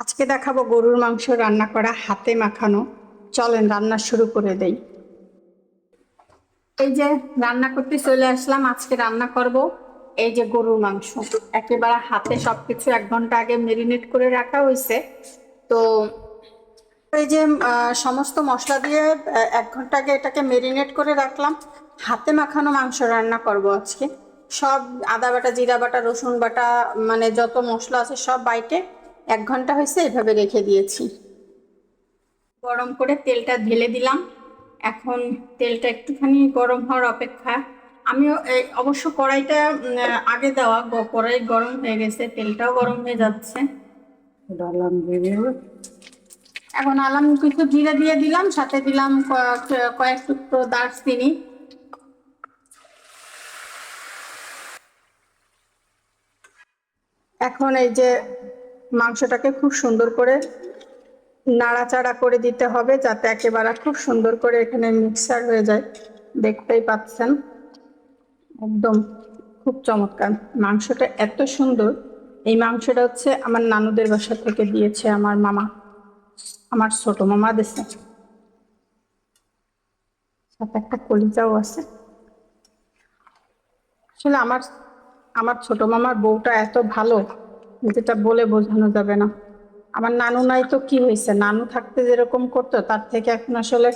আজকে দেখাবো গরুর মাংস রান্না করা হাতে মাখানো। চলেন রান্না শুরু করে দেই। এই যে রান্না করতে চলে আসলাম, আজকে রান্না করব এই যে গরুর মাংস। একেবারে হাতে সবকিছু এক ঘণ্টা আগে মেরিনেট করে রাখা হয়েছে। তো এই যে সমস্ত মশলা দিয়ে এক ঘণ্টা আগে এটাকে মেরিনেট করে রাখলাম। হাতে মাখানো মাংস রান্না করব আজকে। সব আদা বাটা, জিরা বাটা, রসুন বাটা মানে যত মশলা আছে সব বাইটে এক ঘণ্টা হয়েছে এভাবে রেখে দিয়েছি। গরম করে তেলটা ঢেলে দিলাম। এখন তেলটা একটুখানি গরম হওয়ার অপেক্ষা। আমিও এই অবশ্য কড়াইটা আগে দেওয়া কড়াই গরম হয়ে গেছে তেলটাও গরম হয়ে যাচ্ছে। এখন আলাম কিছু জিরে দিয়ে দিলাম সাথে দিলাম কয়েক- কয়েক টুকরো দারচিনি। এখন এই যে মাংসটাকে খুব সুন্দর করে নাড়াচাড়া করে দিতে হবে যাতে একেবারে খুব সুন্দর করে এখানে মিক্সার হয়ে যায়। দেখতেই পাচ্ছেন? একদম খুব চমৎকার। মাংসটা এত সুন্দর। এই মাংসটা হচ্ছে আমার নানুদের বাসা থেকে দিয়েছে আমার মামা। আমার ছোট মামা দেশে সাথে একটা কলিজাও আছে। আসলে আমার আমার ছোট মামার বউটা এত ভালো। যেটা বলে বোঝানো যাবে না। আমার নানু নাই তো কি হয়েছে? নানু থাকতে যেরকম করতো, তার থেকে এখন আসলে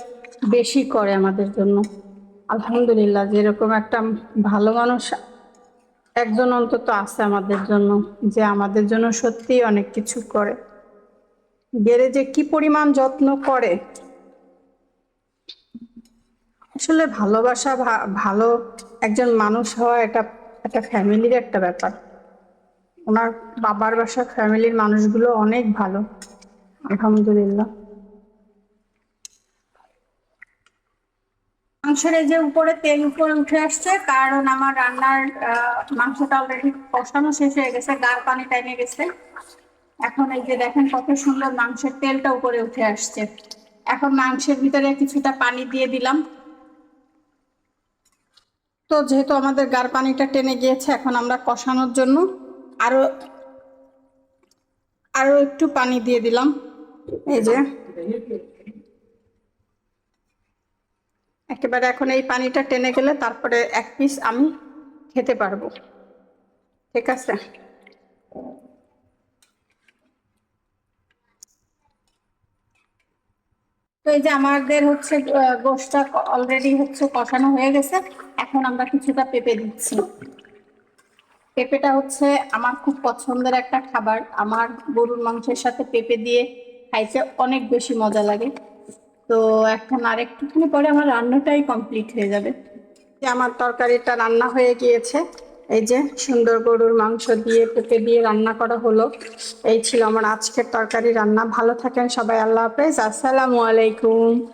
বেশি করে আমাদের জন্য। আলহামদুলিল্লাহ, যেরকম একটা ভালো মানুষ একজন অন্তত আছে আমাদের জন্য, যে আমাদের জন্য সত্যিই অনেক কিছু করে। গেড়ে যে কি পরিমাণ যত্ন করে, আসলে ভালোবাসা ভালো একজন মানুষ হওয়া এটা, একটা ফ্যামিলির একটা ব্যাপার। ওনার বাবার বাসা, ফ্যামিলির মানুষগুলো অনেক ভালো। আলহামদুলিল্লাহ। মাংসের যে উপরে তেল উপরে উঠে আসছে, কারণ আমার রান্নার মাংসটা অলরেডি কষানো শেষ হয়ে গেছে গার পানি টাইমে গেছে। এখন এই যে দেখেন কত সুন্দর মাংসের তেলটা উপরে উঠে আসছে। এখন মাংসের ভিতরে কিছুটা পানি দিয়ে দিলাম। তো যেহেতু আমাদের গার পানিটা টেনে গিয়েছে, এখন আমরা কষানোর জন্য আরও আরও একটু পানি দিয়ে দিলাম। এই যে। একেবারে এখন এই পানিটা টেনে গেলে তারপরে এক পিস আমি খেতে পারব। ঠিক আছে? তো এই যে আমাদের হচ্ছে গোশটা অলরেডি হচ্ছে কষানো হয়ে গেছে। এখন আমরা কিছুটা পেঁপে দিচ্ছি। পেঁপেটা হচ্ছে আমার খুব পছন্দের একটা খাবার। আমার গরুর মাংসের সাথে পেঁপে দিয়ে খাইতে অনেক বেশি মজা লাগে। তো এখন আর একটুখানি পরে আমার রান্নাটাই কমপ্লিট হয়ে যাবে। যে আমার তরকারিটা রান্না হয়ে গিয়েছে। এই যে সুন্দর গরুর মাংস দিয়ে পেঁপে দিয়ে রান্না করা হলো। এই ছিল আমার আজকের তরকারি রান্না। ভালো থাকেন সবাই, আল্লাহ হাফেজ। আসসালামু আলাইকুম।